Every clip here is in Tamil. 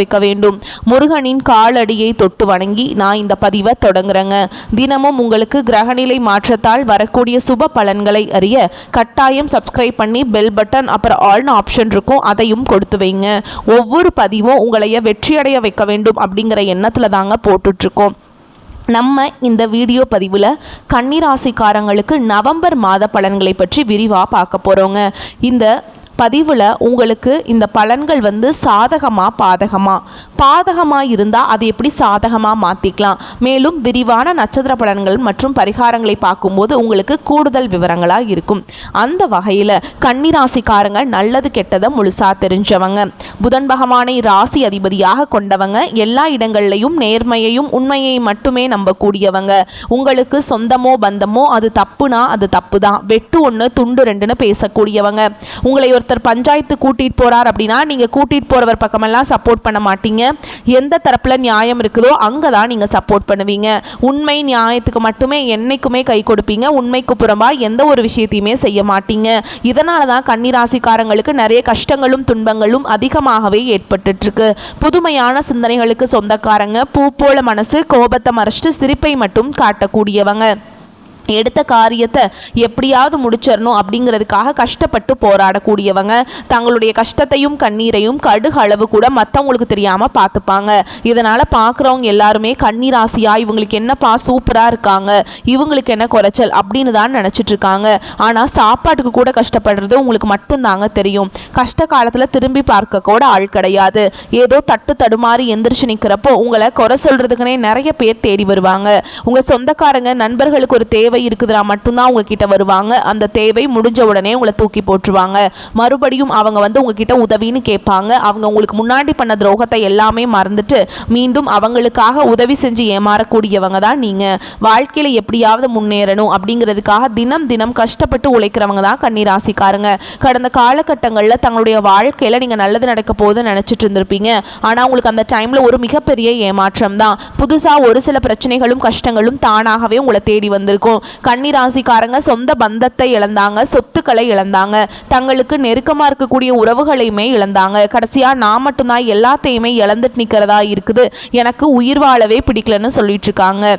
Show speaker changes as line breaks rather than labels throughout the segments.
வைக்க வேண்டும். முருகனின் காலடியை தொட்டு வணங்கி நான் இந்த பதிவை தொடங்குறேங்க. தினமும் உங்களுக்கு கிரகநிலை மாற்றத்தால் வரக்கூடிய சுப பலன்களை அறிய கட்டாயம் சப்ஸ்கிரைப் பண்ணி பெல் பட்டன் அப்புறம் ஆல்னு ஆப்ஷன் இருக்கும். அதையும் கொடுத்து வைங்க. ஒவ்வொரு பதிவும் உங்களைய வெற்றியடைய வைக்க வேண்டும் அப்படிங்கிற எண்ணத்தில் தாங்க போட்டுட்ருக்கோம். நம்ம இந்த வீடியோ பதிவில் கன்னிராசிக்காரங்களுக்கு நவம்பர் மாத பலன்களை பற்றி விரிவாக பார்க்க போகிறோங்க இந்த பதிவில் உங்களுக்கு இந்த பலன்கள் வந்து சாதகமாக பாதகமாக பாதகமாக இருந்தால் அது எப்படி சாதகமாக மாற்றிக்கலாம் மேலும் விரிவான நட்சத்திர பலன்கள் மற்றும் பரிகாரங்களை பார்க்கும்போது உங்களுக்கு கூடுதல் விவரங்களாக இருக்கும். அந்த வகையில் கன்னிராசிக்காரங்க நல்லது கெட்டதை முழுசாக தெரிஞ்சவங்க. புதன் பகவானை ராசி அதிபதியாக கொண்டவங்க. எல்லா இடங்கள்லையும் நேர்மையையும் உண்மையை மட்டுமே நம்பக்கூடியவங்க. உங்களுக்கு சொந்தமோ பந்தமோ அது தப்புனா அது தப்பு தான் வெட்டு ஒன்று துண்டு ரெண்டுன்னு பேசக்கூடியவங்க. உங்களை ஒரு ஒருத்தர் பஞ்சாயத்து கூட்டிகிட்டு போகிறார் அப்படின்னா நீங்கள் கூட்டிகிட்டு போகிறவர் பக்கமெல்லாம் சப்போர்ட் பண்ண மாட்டீங்க. எந்த தரப்பில் நியாயம் இருக்குதோ அங்கே தான் நீங்கள் சப்போர்ட் பண்ணுவீங்க. உண்மை நியாயத்துக்கு மட்டுமே என்னைக்குமே கை கொடுப்பீங்க. உண்மைக்கு புறம்பாக எந்த ஒரு விஷயத்தையுமே செய்ய மாட்டீங்க. இதனால தான் கன்னிராசிக்காரங்களுக்கு நிறைய கஷ்டங்களும் துன்பங்களும் அதிகமாகவே ஏற்பட்டுட்ருக்கு. புதுமையான சிந்தனைகளுக்கு சொந்தக்காரங்க பூ போல மனசு கோபத்தை மறைச்சிட்டு சிரிப்பை மட்டும் காட்டக்கூடியவங்க. எடுத்த காரியத்தை எப்படியாவது முடிச்சிடணும் அப்படிங்கிறதுக்காக கஷ்டப்பட்டு போராடக்கூடியவங்க. தங்களுடைய கஷ்டத்தையும் கண்ணீரையும் கடுகு அளவு கூட மற்றவங்களுக்கு தெரியாமல் பார்த்துப்பாங்க. இதனால் பார்க்குறவங்க எல்லாருமே கண்ணீராசியாக இவங்களுக்கு என்னப்பா சூப்பராக இருக்காங்க இவங்களுக்கு என்ன குறைச்சல் அப்படின்னு தான் நினச்சிட்டு இருக்காங்க. ஆனால் சாப்பாட்டுக்கு கூட கஷ்டப்படுறது உங்களுக்கு மட்டும்தாங்க தெரியும். கஷ்ட காலத்தில் திரும்பி பார்க்க கூட ஆள் கிடையாது. ஏதோ தட்டு தடுமாறி எந்திரிச்சு நிற்கிறப்போ உங்களை குறை சொல்கிறதுக்குனே நிறைய பேர் தேடி வருவாங்க. உங்கள் சொந்தக்காரங்க நண்பர்களுக்கு ஒரு தேவை இருக்குதுன்னா மட்டும்தான் உங்ககிட்ட வருவாங்க. அந்த தேவை முடிஞ்ச உடனே உங்களை தூக்கி போட்டுருவாங்க. மறுபடியும் அவங்க வந்து உங்ககிட்ட உதவின்னு கேட்பாங்க. அவங்க உங்களுக்கு முன்னாடி பண்ண துரோகத்தை எல்லாமே மறந்துட்டு மீண்டும் அவங்களுக்காக உதவி செஞ்சு ஏமாறக்கூடியவங்க தான் நீங்கள் வாழ்க்கையில் எப்படியாவது முன்னேறணும் அப்படிங்கிறதுக்காக தினம் தினம் கஷ்டப்பட்டு உழைக்கிறவங்க தான் கன்னிராசிக்காரங்க. கடந்த காலகட்டங்களில் தங்களுடைய வாழ்க்கையில் நீங்கள் நல்லது நடக்க போகுதுன்னு நினச்சிட்டு இருந்திருப்பீங்க. ஆனால் உங்களுக்கு அந்த டைமில் ஒரு மிகப்பெரிய ஏமாற்றம் தான். புதுசாக ஒரு சில பிரச்சனைகளும் கஷ்டங்களும் தானாகவே உங்களை தேடி வந்திருக்கும். கன்னிராசிக்காரங்க சொந்த பந்தத்தை இழந்தாங்க சொத்துக்களை இழந்தாங்க. தங்களுக்கு நெருக்கமாக இருக்கக்கூடிய உறவுகளையுமே இழந்தாங்க. கடைசியாக நான் மட்டும்தான் எல்லாத்தையுமே இழந்துட்டு நிற்கிறதா இருக்குது. எனக்கு உயிர் வாழவே பிடிக்கலன்னு சொல்லிட்டு இருக்காங்க.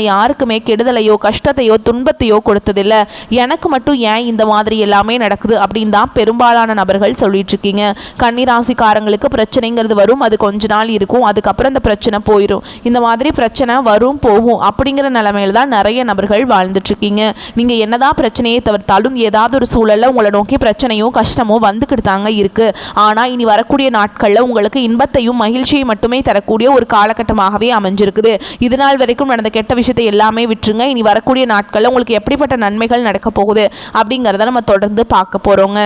யாருக்குமே கெடுதலையோ கஷ்டத்தையோ துன்பத்தையோ கொடுத்ததில்ல. எனக்கு மட்டும் ஏன் இந்த மாதிரி எல்லாமே நடக்குது அப்படின்னு தான் பெரும்பாலான நபர்கள் சொல்லிட்டு இருக்கீங்க. கன்னிராசிக்காரங்களுக்கு பிரச்சனைங்கிறது வரும் அது கொஞ்ச நாள் இருக்கும் அதுக்கப்புறம் இந்த பிரச்சனை போயிடும் இந்த மாதிரி பிரச்சனை வரும் போகும் அப்படிங்கிற நிலைமையில தான் நிறைய நபர்கள் வாழ்ந்துட்டு இருக்கீங்க. நீங்க என்னதான் பிரச்சனையை தவிர்த்தாலும் ஏதாவது ஒரு சூழல்ல உங்களை நோக்கி பிரச்சனையும் கஷ்டமும் வந்துக்கிட்டு தாங்க இருக்கு. ஆனா இனி வரக்கூடிய நாட்கள்ல உங்களுக்கு இன்பத்தையும் மகிழ்ச்சியை மட்டுமே தரக்கூடிய ஒரு காலகட்டமாகவே அமைஞ்சிருக்குது. இது நாள் வரைக்கும் நடந்த கெட்ட விஷயத்தை எல்லாமே விட்டுருங்க. இனி வரக்கூடிய நாட்களில் உங்களுக்கு எப்படிப்பட்ட நன்மைகள் நடக்க போகுது அப்படிங்கிறத நம்ம தொடர்ந்து பார்க்க போகிறோங்க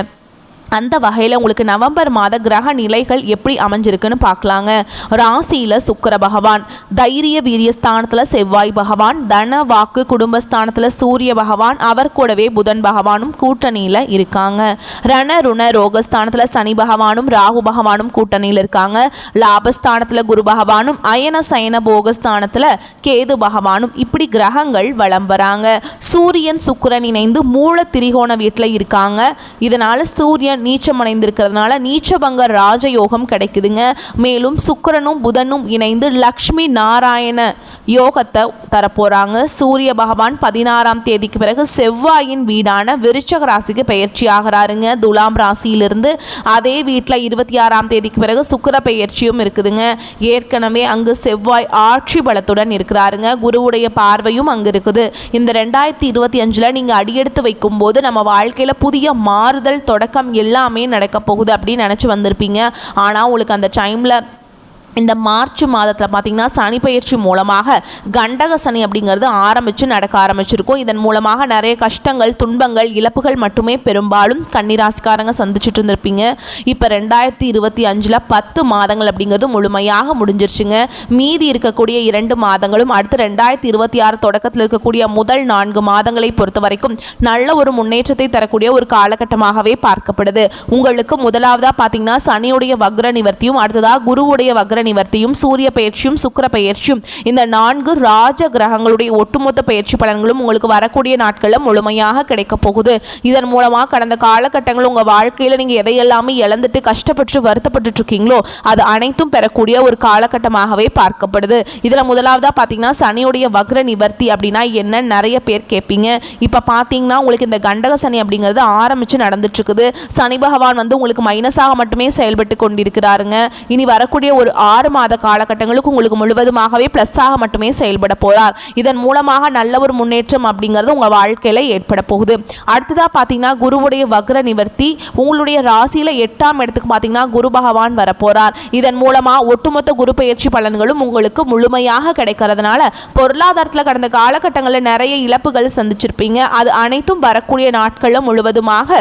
அந்த வகையில் உங்களுக்கு நவம்பர் மாத கிரக நிலைகள் எப்படி அமைஞ்சிருக்குன்னு பார்க்கலாங்க. ராசியில் சுக்கர பகவான் தைரிய வீரியஸ்தானத்தில் செவ்வாய் பகவான் தன வாக்கு குடும்பஸ்தானத்தில் சூரிய பகவான் அவர் கூடவே புதன் பகவானும் கூட்டணியில் இருக்காங்க. ரண ருண ரோகஸ்தானத்தில் சனி பகவானும் ராகு பகவானும் கூட்டணியில் இருக்காங்க. லாபஸ்தானத்தில் குரு பகவானும் அயன சயன போகஸ்தானத்தில் கேது பகவானும் இப்படி கிரகங்கள் வலம் வராங்க. சூரியன் சுக்கிரன் இணைந்து மூல திரிகோண வீட்டில் இருக்காங்க. இதனால் சூரியன் நீச்சமடைந்திருக்கிறதுனால நீச்சம் அடைந்திருக்கிறதுனால நீச்சபங்க ராஜயோகம் கிடைக்குதுங்க. மேலும் சுக்கரனும் புதனும் இணைந்து லக்ஷ்மி நாராயண யோகத்தை தரப்போகிறாங்க சூரிய பகவான் பதினாறாம் தேதிக்கு பிறகு செவ்வாயின் வீடான விருச்சக ராசிக்கு பயிற்சி ஆகிறாருங்க. துலாம் ராசியிலிருந்து அதே வீட்டில் இருபத்தி ஆறாம் தேதிக்கு பிறகு சுக்கர பெயர்ச்சியும் இருக்குதுங்க. ஏற்கனவே அங்கு செவ்வாய் ஆட்சி பலத்துடன் இருக்கிறாருங்க. குருவுடைய பார்வையும் அங்கு இருக்குது. இந்த ரெண்டாயிரத்தி இருபத்தி அஞ்சில் நீங்கள் அடியெடுத்து வைக்கும்போது நம்ம வாழ்க்கையில் புதிய மாறுதல் தொடக்கம் எல்லாமே நடக்க போகுது அப்படின்னு நினச்சி வந்திருப்பீங்க. ஆனால் உங்களுக்கு அந்த டைமில் இந்த மார்ச் மாதத்தில் பார்த்தீங்கன்னா சனி பயிற்சி மூலமாக கண்டக சனி அப்படிங்கிறது ஆரம்பித்து நடக்க ஆரம்பிச்சிருக்கும். இதன் மூலமாக நிறைய கஷ்டங்கள் துன்பங்கள் இழப்புகள் மட்டுமே பெரும்பாலும் கன்னிராசிக்காரங்க சந்திச்சுட்டு இருந்திருப்பீங்க. இப்போ ரெண்டாயிரத்தி இருபத்தி அஞ்சில் பத்து மாதங்கள் அப்படிங்கிறது முழுமையாக முடிஞ்சிருச்சுங்க. மீதி இருக்கக்கூடிய இரண்டு மாதங்களும் அடுத்து ரெண்டாயிரத்தி இருபத்தி ஆறு தொடக்கத்தில் இருக்கக்கூடிய முதல் நான்கு மாதங்களை பொறுத்த வரைக்கும் நல்ல ஒரு முன்னேற்றத்தை தரக்கூடிய ஒரு காலகட்டமாகவே பார்க்கப்படுது. உங்களுக்கு முதலாவதாக பார்த்தீங்கன்னா சனியுடைய வக்ர நிவர்த்தியும் அடுத்ததாக குருவுடைய வக்ர நிவர்த்தியும் சூரிய பயிற்சியும் சுக்கிர பயிற்சியும் இந்த நான்கு ராஜ கிரகங்களுடைய ஒட்டுமொத்த பயிற்சி பலன்களும் உங்களுக்கு வரக்கூடிய நாட்களில் முழுமையாக கிடைக்கப் போகுது. இதன் மூலமாக கடந்த காலகட்டங்கள் உங்கள் வாழ்க்கையில் நீங்கள் எதையெல்லாமே இழந்துட்டு கஷ்டப்பட்டு வருத்தப்பட்டு இருக்கீங்களோ அது அனைத்தும் பெறக்கூடிய ஒரு காலகட்டமாகவே பார்க்கப்படுது. இதில் முதலாவதாக பார்த்தீங்கன்னா சனியுடைய வக்ர நிவர்த்தி அப்படின்னா என்ன? நிறைய பேர் கேட்பீங்க இப்போ பார்த்தீங்கன்னா உங்களுக்கு இந்த கண்டக சனி அப்படிங்கிறது ஆரம்பித்து நடந்துட்டுருக்குது சனி பகவான் வந்து உங்களுக்கு மைனஸாக மட்டுமே செயல்பட்டு கொண்டிருக்கிறாருங்க. இனி வரக்கூடிய ஒரு ஆறு மாத காலகட்டங்களுக்கு உங்களுக்கு முழுவதுமாகவே ப்ளஸ்ஸாக மட்டுமே செயல்பட போகிறார் இதன் மூலமாக நல்ல ஒரு முன்னேற்றம் அப்படிங்கிறது உங்கள் வாழ்க்கையில் ஏற்பட போகுது. அடுத்ததாக பார்த்தீங்கன்னா குருவுடைய வக்ர நிவர்த்தி உங்களுடைய ராசியில் எட்டாம் இடத்துக்கு பார்த்தீங்கன்னா குரு பகவான் வரப்போகிறார் இதன் மூலமாக ஒட்டுமொத்த குரு பயிற்சி பலன்களும் உங்களுக்கு முழுமையாக கிடைக்கிறதுனால பொருளாதாரத்தில் கடந்த காலகட்டங்களில் நிறைய இழப்புகள் சந்திச்சிருப்பீங்க. அது அனைத்தும் வரக்கூடிய நாட்களில் முழுவதுமாக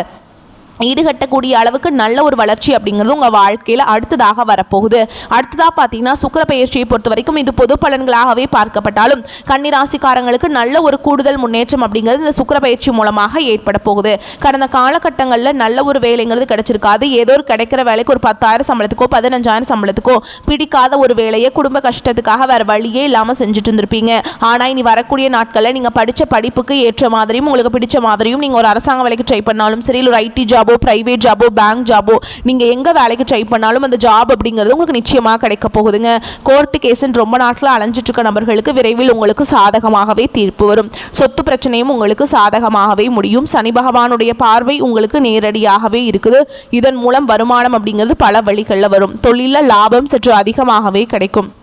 ஈடுகட்டக்கூடிய அளவுக்கு நல்ல ஒரு வளர்ச்சி அப்படிங்கிறது உங்கள் வாழ்க்கையில் அடுத்ததாக வரப்போகுது. அடுத்ததாக பார்த்தீங்கன்னா சுக்கிர பயிற்சியை பொறுத்த வரைக்கும் இது பொது பலன்களாகவே பார்க்கப்பட்டாலும் கன்னிராசிக்காரங்களுக்கு நல்ல ஒரு கூடுதல் முன்னேற்றம் அப்படிங்கிறது இந்த சுக்கிர பயிற்சி மூலமாக ஏற்பட போகுது. கடந்த காலகட்டங்களில் நல்ல ஒரு வேலைங்கிறது கிடைச்சிருக்காது. ஏதோ ஒரு கிடைக்கிற வேலைக்கு ஒரு பத்தாயிரம் சம்பளத்துக்கோ பதினஞ்சாயிரம் சம்பளத்துக்கோ பிடிக்காத ஒரு வேலையை குடும்ப கஷ்டத்துக்காக வேறு வழியே இல்லாமல் செஞ்சுட்டு இருந்திருப்பீங்க. ஆனால் இனி வரக்கூடிய நாட்களில் நீங்கள் படித்த படிப்புக்கு ஏற்ற மாதிரியும் உங்களுக்கு பிடிச்ச மாதிரியும் நீங்கள் ஒரு அரசாங்க வேலைக்கு ட்ரை பண்ணாலும் சரி இல்லை ஒரு ஐடி ஜாப் ப்ரைவேட் ஜாபோ பேங்க் ஜாபோ நீங்கள் எங்கே வேலைக்கு ட்ரை பண்ணாலும் அந்த ஜாப் அப்படிங்கிறது உங்களுக்கு நிச்சயமாக கிடைக்க போகுதுங்க. கோர்ட்டு கேஸுன்னு ரொம்ப நாட்டில் அலைஞ்சிட்ருக்க நபர்களுக்கு விரைவில் உங்களுக்கு சாதகமாகவே தீர்ப்பு வரும். சொத்து பிரச்சனையும் உங்களுக்கு சாதகமாகவே முடியும். சனி பகவானுடைய பார்வை உங்களுக்கு நேரடியாகவே இருக்குது. இதன் மூலம் வருமானம் அப்படிங்கிறது பல வழிகளில் வரும். தொழிலில் லாபம் சற்று அதிகமாகவே கிடைக்கும்.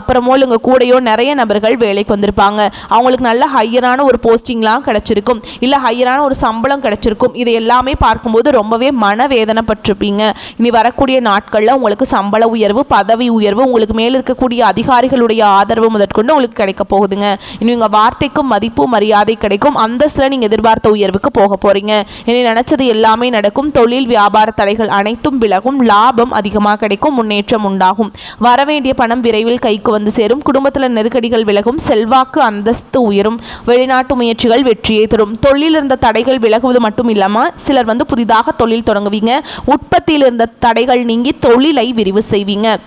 அப்புறமோ இல்லைங்க கூடையோ கூடயோ நிறைய நபர்கள் வேலைக்கு வந்திருப்பாங்க. அவங்களுக்கு நல்ல ஹையரான ஒரு போஸ்டிங்லாம் கிடச்சிருக்கும். இல்லை ஹையரான ஒரு சம்பளம் கிடச்சிருக்கும். இது எல்லாமே பார்க்கும்போது ரொம்பவே மனவேதனைப்பட்டிருப்பீங்க. இனி வரக்கூடிய நாட்களில் உங்களுக்கு சம்பள உயர்வு பதவி உயர்வு உங்களுக்கு மேல் இருக்கக்கூடிய அதிகாரிகளுடைய ஆதரவு முதற்கொண்டு உங்களுக்கு கிடைக்க போகுதுங்க. இனி உங்கள் வார்த்தைக்கும் மதிப்பு மரியாதை கிடைக்கும். அந்தஸ்தில் நீங்கள் எதிர்பார்த்த உயர்வுக்கு போக போகிறீங்க இனி நினச்சது எல்லாமே நடக்கும். தொழில் வியாபார தடைகள் அனைத்தும் விலகும். லாபம் அதிகமாக கிடைக்கும். முன்னேற்றம் உண்டாகும். வரவேண்டிய பணம் விரைவில் கைக்கு வந்து சேரும். குடும்பத்தில் நெருக்கடிகள் விலகும். செல்வாக்கு அந்தஸ்து உயரும். வெளிநாட்டு முயற்சிகள் வெற்றியை தரும். தொழிலில் இருந்த தடைகள் விலகுவது மட்டும் இல்லாமல் சிலர் வந்து புதிதாக தொழில் தொடங்குவீங்க. உற்பத்தியில் இருந்த தடைகள் நீங்கி தொழிலை விரிவு செய்வீங்க.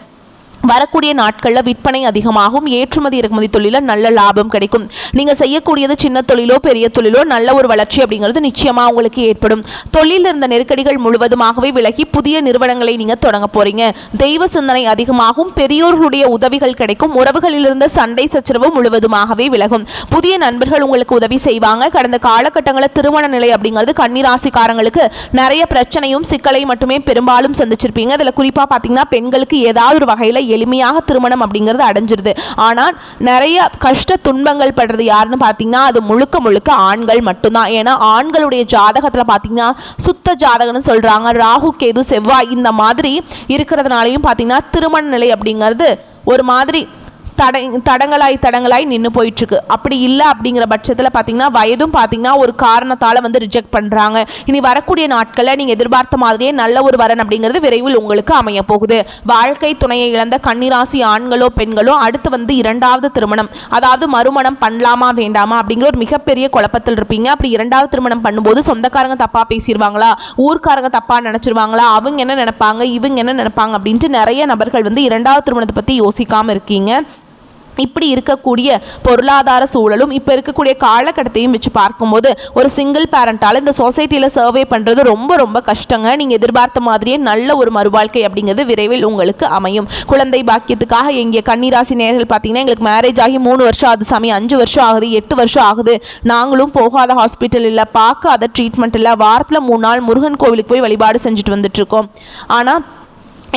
வரக்கூடிய நாட்களில் விற்பனை அதிகமாகும் ஏற்றுமதி இறக்குமதி தொழிலில் நல்ல லாபம் கிடைக்கும். நீங்கள் செய்யக்கூடியது சின்ன தொழிலோ பெரிய தொழிலோ நல்ல ஒரு வளர்ச்சி அப்படிங்கிறது நிச்சயமாக உங்களுக்கு ஏற்படும். தொழிலில் இருந்த நெருக்கடிகள் முழுவதுமாகவே விலகி புதிய நிறுவனங்களை நீங்கள் தொடங்க போகிறீங்க தெய்வ சிந்தனை அதிகமாகும் பெரியோர்களுடைய உதவிகள் கிடைக்கும் உறவுகளில் இருந்த சண்டை சச்சரவு முழுவதுமாகவே விலகும். புதிய நண்பர்கள் உங்களுக்கு உதவி செய்வாங்க. கடந்த காலகட்டங்களில் திருமண நிலை அப்படிங்கிறது கன்னிராசிக்காரங்களுக்கு நிறைய பிரச்சனையும் சிக்கலை மட்டுமே பெரும்பாலும் சந்திச்சிருப்பீங்க. அதில் குறிப்பாக பார்த்தீங்கன்னா பெண்களுக்கு ஏதாவது ஒரு வகையில் எளிமையாக திருமணம் அப்படிங்கிறது அடைஞ்சிருது. ஆனால் நிறைய கஷ்ட துன்பங்கள் படுறது யாருன்னு பார்த்தீங்கன்னா அது முழுக்க முழுக்க ஆண்கள் மட்டும்தான். ஏன்னா ஆண்களுடைய ஜாதகத்தில் பார்த்தீங்கன்னா சுத்த ஜாதகம்னு சொல்கிறாங்க ராகு கேது செவ்வாய் இந்த மாதிரி இருக்கிறதுனாலையும் பார்த்தீங்கன்னா திருமண நிலை அப்படிங்கிறது ஒரு மாதிரி தட தடங்களாய் தடங்களாய் நின்று போயிட்டுருக்கு. அப்படி இல்லை அப்படிங்கிற பட்சத்தில் பார்த்தீங்கன்னா வயதும் பார்த்தீங்கன்னா ஒரு காரணத்தால் வந்து ரிஜெக்ட் பண்ணுறாங்க இனி வரக்கூடிய நாட்களில் நீங்கள் எதிர்பார்த்த மாதிரியே நல்ல ஒரு வரன் அப்படிங்கிறது விரைவில் உங்களுக்கு அமைய போகுது. வாழ்க்கை துணையை இழந்த கன்னிராசி ஆண்களோ பெண்களோ அடுத்து வந்து இரண்டாவது திருமணம் அதாவது மறுமணம் பண்ணலாமா வேண்டாமா அப்படிங்கிற ஒரு மிகப்பெரிய குழப்பத்தில் இருப்பீங்க. அப்படி இரண்டாவது திருமணம் பண்ணும்போது சொந்தக்காரங்க தப்பாக பேசிடுவாங்களா ஊர்க்காரங்க தப்பாக நினச்சிருவாங்களா? அவங்க என்ன நினைப்பாங்க? இவங்க என்ன நினைப்பாங்க? அப்படின்ட்டு நிறைய நபர்கள் வந்து இரண்டாவது திருமணத்தை பற்றி யோசிக்காமல் இருக்கீங்க. இப்படி இருக்கக்கூடிய பொருளாதார சூழலும் இப்போ இருக்கக்கூடிய காலகட்டத்தையும் வச்சு பார்க்கும்போது ஒரு சிங்கிள் பேரண்டால் இந்த சொசைட்டியில் சர்வே பண்ணுறது ரொம்ப ரொம்ப கஷ்டங்க. நீங்கள் எதிர்பார்த்த மாதிரியே நல்ல ஒரு மறுவாழ்க்கை அப்படிங்கிறது விரைவில் உங்களுக்கு அமையும். குழந்தை பாக்கியத்துக்காக எங்கே கன்னிராசி நேர்கள் பார்த்தீங்கன்னா எங்களுக்கு மேரேஜ் ஆகி மூணு வருஷம் ஆகுது சாமி அஞ்சு வருஷம் ஆகுது எட்டு வருஷம் ஆகுது. நாங்களும் போகாத ஹாஸ்பிட்டல் இல்லை பார்க்காத ட்ரீட்மெண்ட் இல்லை வாரத்தில் மூணு நாள் முருகன் கோவிலுக்கு போய் வழிபாடு செஞ்சுட்டு வந்துட்டுருக்கோம் ஆனால்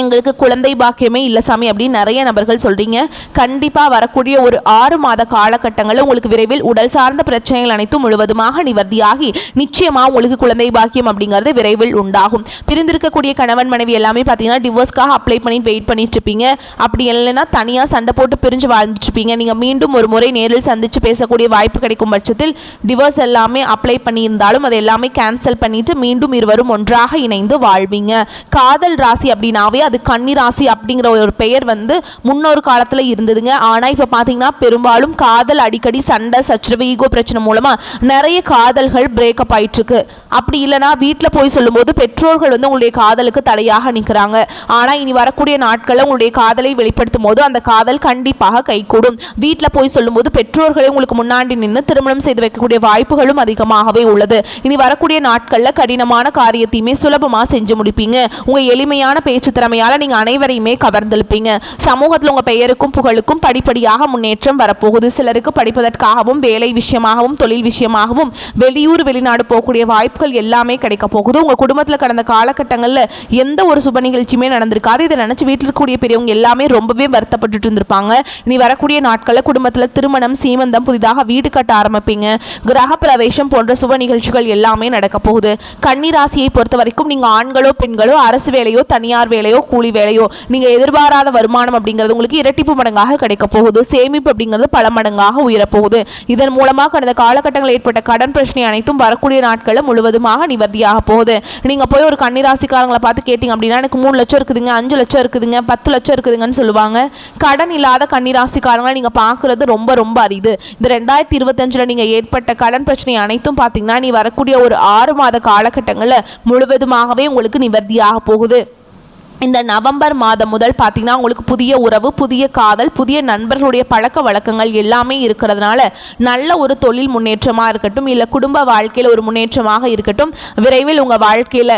எங்களுக்கு குழந்தை பாக்கியமே இல்லை சாமி அப்படின்னு நிறைய நபர்கள் சொல்கிறீங்க கண்டிப்பாக வரக்கூடிய ஒரு ஆறு மாத காலகட்டங்களில் உங்களுக்கு விரைவில் உடல் சார்ந்த பிரச்சனைகள் அனைத்தும் முழுவதுமாக நிவர்த்தியாகி நிச்சயமாக உங்களுக்கு குழந்தை பாக்கியம் அப்படிங்கிறது விரைவில் உண்டாகும். பிரிந்திருக்கக்கூடிய கணவன் மனைவி எல்லாமே பார்த்தீங்கன்னா டிவோர்ஸ்க்காக அப்ளை பண்ணி வெயிட் பண்ணிட்டு இருப்பீங்க. அப்படி இல்லைன்னா தனியாக சண்டை போட்டு பிரிஞ்சு வாழ்ந்துட்டுருப்பீங்க நீங்கள் மீண்டும் ஒரு முறை நேரில் சந்தித்து பேசக்கூடிய வாய்ப்பு கிடைக்கும் பட்சத்தில் டிவோர்ஸ் எல்லாமே அப்ளை பண்ணியிருந்தாலும் அதை எல்லாமே கேன்சல் பண்ணிட்டு மீண்டும் இருவரும் ஒன்றாக இணைந்து வாழ்வீங்க. காதல் ராசி அப்படின்னாவே அது கன்னிராசி அப்படிங்கிற ஒரு பெயர் வந்து முன்னொரு காலத்தில் இருந்ததுங்க. ஆனால் இப்போ பார்த்தீங்கன்னா பெரும்பாலும் காதல் அடிக்கடி சண்டை சச்சரவு ஈகோ பிரச்சனை மூலமாக நிறைய காதல்கள் பிரேக்கப் ஆயிட்டுருக்கு. அப்படி இல்லைனா வீட்டில் போய் சொல்லும்போது பெற்றோர்கள் வந்து உங்களுடைய காதலுக்கு தடையாக நிற்கிறாங்க ஆனால் இனி வரக்கூடிய நாட்களில் உங்களுடைய காதலை வெளிப்படுத்தும் போது அந்த காதல் கண்டிப்பாக கைகூடும். வீட்டில் போய் சொல்லும்போது பெற்றோர்களே உங்களுக்கு முன்னாடி நின்று திருமணம் செய்து வைக்கக்கூடிய வாய்ப்புகளும் அதிகமாகவே உள்ளது. இனி வரக்கூடிய நாட்களில் கடினமான காரியத்தையுமே சுலபமாக செஞ்சு முடிப்பீங்க. உங்கள் எளிமையான பேச்சு திறமை திறமையால் நீங்கள் அனைவரையுமே கவர்ந்திருப்பீங்க சமூகத்தில் உங்கள் பெயருக்கும் புகழுக்கும் படிப்படியாக முன்னேற்றம் வரப்போகுது. சிலருக்கு படிப்பதற்காகவும் வேலை விஷயமாகவும் தொழில் விஷயமாகவும் வெளியூர் வெளிநாடு போகக்கூடிய வாய்ப்புகள் எல்லாமே கிடைக்க போகுது. உங்கள் குடும்பத்தில் கடந்த காலகட்டங்களில் எந்த ஒரு சுப நிகழ்ச்சியுமே நடந்திருக்காது. இதை நினச்சி வீட்டில் இருக்கக்கூடிய பெரியவங்க எல்லாமே ரொம்பவே வருத்தப்பட்டுட்டு இருந்திருப்பாங்க. இனி வரக்கூடிய நாட்களில் குடும்பத்தில் திருமணம் சீமந்தம் புதிதாக வீடு கட்ட ஆரம்பிப்பீங்க. கிரக பிரவேசம் போன்ற சுப நிகழ்ச்சிகள் எல்லாமே நடக்க போகுது. கன்னிராசியை பொறுத்த வரைக்கும் நீங்கள் ஆண்களோ பெண்களோ அரசு வேலையோ தனியார் வேலையோ கூலி வேலையோ நீங்கள் எதிர்பாராத வருமானம் அப்படிங்கிறது உங்களுக்கு இரட்டிப்பு மடங்காக கிடைக்க போகுது. சேமிப்பு அப்படிங்கிறது பல மடங்காக உயரப்போகுது. இதன் மூலமாக கடந்த காலகட்டங்களில் ஏற்பட்ட கடன் பிரச்சனை அனைத்தும் வரக்கூடிய நாட்களில் முழுவதுமாக நிவர்த்தியாக போகுது. நீங்கள் போய் ஒரு கன்னிராசிக்காரங்களை பார்த்து கேட்டிங்க அப்படின்னா எனக்கு மூணு லட்சம் இருக்குதுங்க அஞ்சு லட்சம் இருக்குதுங்க பத்து லட்சம் இருக்குதுங்கன்னு சொல்லுவாங்க. கடன் இல்லாத கன்னிராசிக்காரங்களை நீங்கள் பார்க்குறது ரொம்ப ரொம்ப அரிது. இந்த ரெண்டாயிரத்தி இருபத்தஞ்சில் நீங்கள் ஏற்பட்ட கடன் பிரச்சனை அனைத்தும் பார்த்தீங்கன்னா நீ வரக்கூடிய ஒரு ஆறு மாத காலகட்டங்களில் முழுவதுமாகவே உங்களுக்கு நிவர்த்தியாக போகுது. இந்த நவம்பர் மாதம் முதல் பார்த்தீங்கன்னா உங்களுக்கு புதிய உறவு புதிய காதல் புதிய நண்பர்களுடைய பழக்க வழக்கங்கள் எல்லாமே இருக்கிறதுனால நல்ல ஒரு தொழில் முன்னேற்றமாக இருக்கட்டும் இல்லை குடும்ப வாழ்க்கையில் ஒரு முன்னேற்றமாக இருக்கட்டும் விரைவில் உங்கள் வாழ்க்கையில்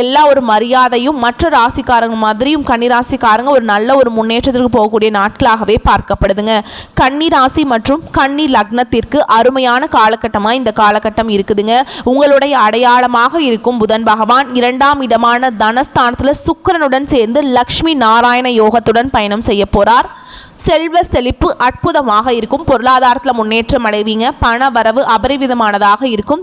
எல்லா ஒரு மரியாதையும் மற்ற ராசிக்காரங்க மாதிரியும் கன்னிராசிக்காரங்க ஒரு நல்ல ஒரு முன்னேற்றத்திற்கு போகக்கூடிய நாட்களாகவே பார்க்கப்படுதுங்க. கன்னி ராசி மற்றும் கன்னி லக்னத்திற்கு அருமையான காலகட்டமாக இந்த காலகட்டம் இருக்குதுங்க. உங்களுடைய அடையாளமாக இருக்கும் புதன் பகவான் இரண்டாம் இடமான தனஸ்தானத்தில் சுக்கிரனுடன் சேர்ந்து லக்ஷ்மி நாராயண யோகத்துடன் பயணம் செய்ய போகிறார் செல்வ செழிப்பு அற்புதமாக இருக்கும். பொருளாதாரத்தில் முன்னேற்றம் அடைவீங்க. பண வரவு அபரிவிதமானதாக இருக்கும்.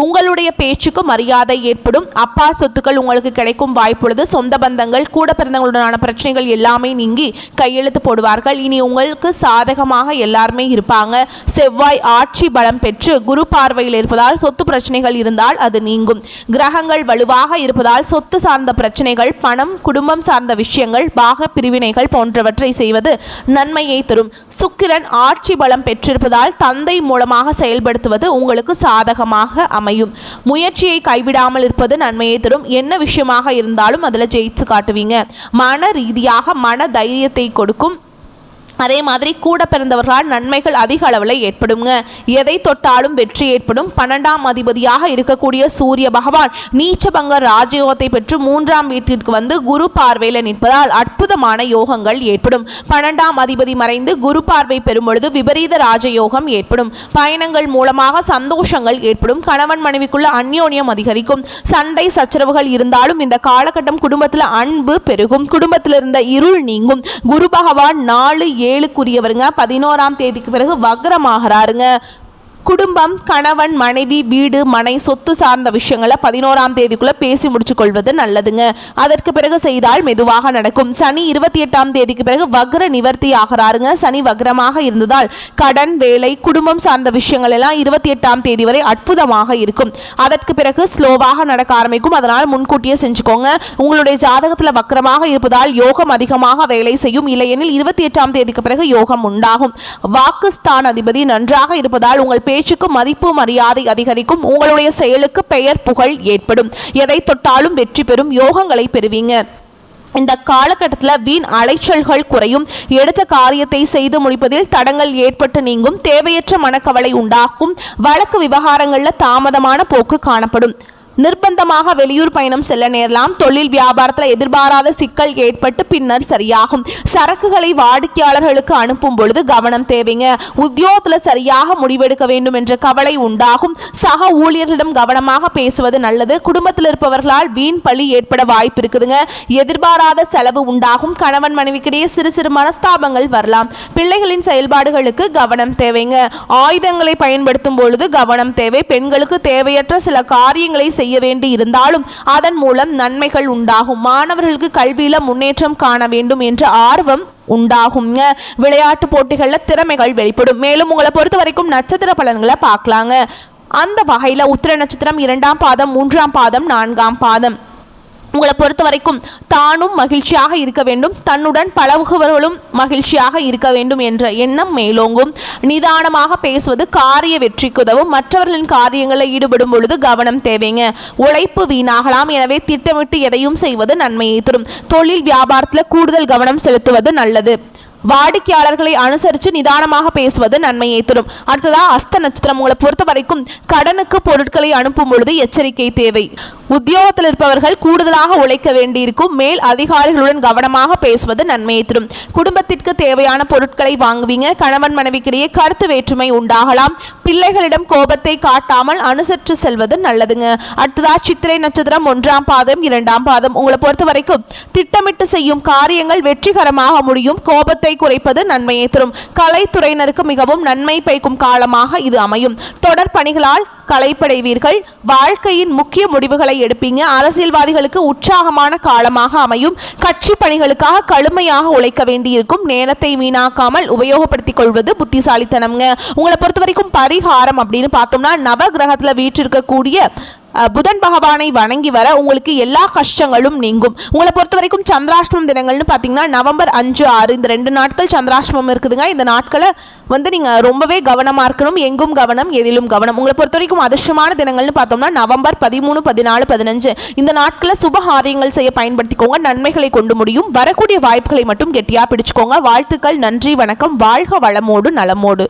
உங்களுடைய பேச்சுக்கு மரியாதை ஏற்படும். அப்பா சொத்துக்கள் உங்களுக்கு கிடைக்கும் வாய்ப்புள்ளது சொந்த பந்தங்கள் கூட பிறந்தவங்களுடனான பிரச்சனைகள் எல்லாமே நீங்கி கையெழுத்து போடுவார்கள். இனி உங்களுக்கு சாதகமாக எல்லாருமே இருப்பாங்க. செவ்வாய் ஆட்சி பலம் பெற்று குரு பார்வையில் இருப்பதால் சொத்து பிரச்சனைகள் இருந்தால் அது நீங்கும். கிரகங்கள் வலுவாக இருப்பதால் சொத்து சார்ந்த பிரச்சனைகள் பணம் குடும்பம் சார்ந்த விஷயங்கள் பாக பிரிவினைகள் போன்றவற்றை செய்வது நன்மையை தரும். சுக்கிரன் ஆட்சி பலம் பெற்றிருப்பதால் தந்தை மூலமாக செயல்படுத்துவது உங்களுக்கு சாதகமாக அமையும். முயற்சியை கைவிடாமல் இருப்பது நன்மையை தரும். என்ன விஷயமாக இருந்தாலும் அதில் ஜெயித்து காட்டுவீங்க. மன ரீதியாக மன தைரியத்தை கொடுக்கும். அதே மாதிரி கூட பிறந்தவர்களால் நன்மைகள் அதிக அளவில் ஏற்படுங்க எதை தொட்டாலும் வெற்றி ஏற்படும். பன்னெண்டாம் அதிபதியாக இருக்கக்கூடிய சூரிய பகவான் நீச்சபங்க ராஜயோகத்தை பெற்று மூன்றாம் வீட்டிற்கு வந்து குரு பார்வையில் நிற்பதால் அற்புதமான யோகங்கள் ஏற்படும். பன்னெண்டாம் அதிபதி மறைந்து குரு பார்வை பெறும் பொழுது விபரீத ராஜயோகம் ஏற்படும். பயணங்கள் மூலமாக சந்தோஷங்கள் ஏற்படும். கணவன் மனைவிக்குள்ள அந்யோன்யம் அதிகரிக்கும். சண்டை சச்சரவுகள் இருந்தாலும் இந்த காலகட்டம் குடும்பத்தில் அன்பு பெருகும். குடும்பத்தில் இருந்த இருள் நீங்கும். குரு பகவான் நாலு ஏழுக்குரியவருங்க. பதினோராம் தேதிக்கு பிறகு வக்ரமாகறாருங்க. குடும்பம் கணவன் மனைவி வீடு மனை சொத்து சார்ந்த விஷயங்களை பதினோராம் தேதிக்குள்ள பேசி முடிச்சு கொள்வது நல்லதுங்க. அதற்கு பிறகு செய்தால் மெதுவாக நடக்கும். சனி இருபத்தி எட்டாம் தேதிக்கு பிறகு வக்ர நிவர்த்தி ஆகிறாருங்க. சனி வக்ரமாக இருந்ததால் கடன் வேலை குடும்பம் சார்ந்த விஷயங்கள் எல்லாம் இருபத்தி எட்டாம் தேதி வரை அற்புதமாக இருக்கும். அதற்கு பிறகு ஸ்லோவாக நடக்க ஆரம்பிக்கும். அதனால் முன்கூட்டியே செஞ்சுக்கோங்க. உங்களுடைய ஜாதகத்தில் வக்ரமாக இருப்பதால் யோகம் அதிகமாக வேலை செய்யும். இல்லையெனில் இருபத்தி எட்டாம் தேதிக்கு பிறகு யோகம் உண்டாகும். வாக்குஸ்தான் அதிபதி நன்றாக இருப்பதால் உங்கள் பேச்சுக்கு மதிப்பு மரியாதை அதிகரிக்கும். உங்களுடைய செயலுக்கு பெயர் புகழ் ஏற்படும். எதை தொட்டாலும் வெற்றி பெறும் யோகங்களை பெறுவீங்க. இந்த காலகட்டத்தில் வீண் அலைச்சல்கள் குறையும். எடுத்த காரியத்தை செய்து முடிப்பதில் தடங்கள் ஏற்பட்டு நீங்கும். தேவையற்ற மனக்கவலை உண்டாக்கும். வழக்கு விவகாரங்களில் தாமதமான போக்கு காணப்படும். நிர்பந்தமாக வெளியூர் பயணம் செல்ல நேரலாம். தொழில் வியாபாரத்தில் எதிர்பாராத சிக்கல் ஏற்பட்டு பின்னர் சரியாகும். சரக்குகளை வாடிக்கையாளர்களுக்கு அனுப்பும் பொழுது கவனம் தேவைங்க. உத்தியோகத்தில் சரியாக முடிவெடுக்க வேண்டும் என்ற கவலை உண்டாகும். சக ஊழியர்களிடம் கவனமாக பேசுவது நல்லது. குடும்பத்தில் இருப்பவர்களால் வீண் பழி ஏற்பட வாய்ப்பு இருக்குதுங்க. எதிர்பாராத செலவு உண்டாகும். கணவன் மனைவிக்கிடையே சிறு சிறு மனஸ்தாபங்கள் வரலாம். பிள்ளைகளின் செயல்பாடுகளுக்கு கவனம் தேவைங்க. ஆயுதங்களை பயன்படுத்தும் பொழுது கவனம் தேவை. பெண்களுக்கு தேவையற்ற சில காரியங்களை செய்ய வேண்டி இருந்தாலும் அதன் மூலம் நன்மைகள் உண்டாகும். மாணவர்களுக்கு கல்வியில முன்னேற்றம் காண வேண்டும் என்ற ஆர்வம் உண்டாகுங்க விளையாட்டு போட்டிகளில் திறமைகள் வெளிப்படும். மேலும் உங்களை பொறுத்த வரைக்கும் நட்சத்திர பலன்களை பார்க்கலாங்க. அந்த வகையில் உத்திர நட்சத்திரம் இரண்டாம் பாதம் மூன்றாம் பாதம் நான்காம் பாதம். உங்களை பொறுத்த வரைக்கும் தானும் மகிழ்ச்சியாக இருக்க வேண்டும். தன்னுடன் பழகுபவர்களும் மகிழ்ச்சியாக இருக்க வேண்டும் என்ற எண்ணம் மேலோங்கும். நிதானமாக பேசுவது காரிய வெற்றிக்கு உதவும் மற்றவர்களின் காரியங்களில் ஈடுபடும் பொழுது கவனம் தேவைங்க. உழைப்பு வீணாகலாம். எனவே திட்டமிட்டு எதையும் செய்வது நன்மையை தரும். தொழில் வியாபாரத்தில் கூடுதல் கவனம் செலுத்துவது நல்லது. வாடிக்கையாளர்களை அனுசரித்து நிதானமாக பேசுவது நன்மையை தரும். அடுத்ததாக அஸ்த நட்சத்திரம். உங்களை பொறுத்த வரைக்கும் கடனுக்கு பொருட்களை அனுப்பும் பொழுது எச்சரிக்கை தேவை. உத்தியோகத்தில் இருப்பவர்கள் கூடுதலாக உழைக்க வேண்டியிருக்கும் மேல் அதிகாரிகளுடன் கவனமாக பேசுவது நன்மையை தரும். குடும்பத்திற்கு தேவையான பொருட்களை வாங்குவீங்க கணவன் மனைவிக்கிடையே கருத்து வேற்றுமை உண்டாகலாம். பிள்ளைகளிடம் கோபத்தை காட்டாமல் அனுசரித்து செல்வது நல்லதுங்க. அடுத்ததா சித்திரை நட்சத்திரம் ஒன்றாம் பாதம் இரண்டாம் பாதம். உங்களை பொறுத்த வரைக்கும் திட்டமிட்டு செய்யும் காரியங்கள் வெற்றிகரமாக முடியும். கோபத்தை குறைப்பது நன்மையை தரும். கலைத்துறையினருக்கு மிகவும் நன்மை பயக்கும் காலமாக இது அமையும். தொடர் பணிகளால் களைப்படைவீர்கள் வாழ்க்கையின் முக்கிய முடிவுகளை எடுப்பீங்க. அரசியல்வாதிகளுக்கு உற்சாகமான காலமாக அமையும். கட்சி பணிகளுக்காக கடுமையாக உழைக்க வேண்டியிருக்கும். நேரத்தை வீணாக்காமல் உபயோகப்படுத்திக் கொள்வது புத்திசாலித்தனம்ங்க. உங்களை பொறுத்த வரைக்கும் பரிகாரம் அப்படின்னு பார்த்தோம்னா நவ கிரகத்தில் வீற்றிருக்கக்கூடிய புதன் பகவானை வணங்கி வர உங்களுக்கு எல்லா கஷ்டங்களும் நீங்கும். உங்களை பொறுத்த வரைக்கும் சந்திராஷ்டமம் தினங்கள்னு பார்த்தீங்கன்னா நவம்பர் அஞ்சு ஆறு இந்த ரெண்டு நாட்கள் சந்திராஷ்டமம் இருக்குதுங்க. இந்த நாட்களை வந்து நீங்கள் ரொம்பவே கவனமாக இருக்கணும். எங்கும் கவனம் எதிலும் கவனம். உங்களை பொறுத்த வரைக்கும் அதிர்ஷ்டமான தினங்கள்னு பார்த்தோம்னா நவம்பர் பதிமூணு பதினாலு பதினஞ்சு. இந்த நாட்களை சுபகாரியங்கள் செய்ய பயன்படுத்திக்கோங்க. நன்மைகளை கொண்டு முடியும். வரக்கூடிய வாய்ப்புகளை மட்டும் கெட்டியாக பிடிச்சுக்கோங்க. வாழ்த்துக்கள் நன்றி வணக்கம். வாழ்க வளமோடு நலமோடு.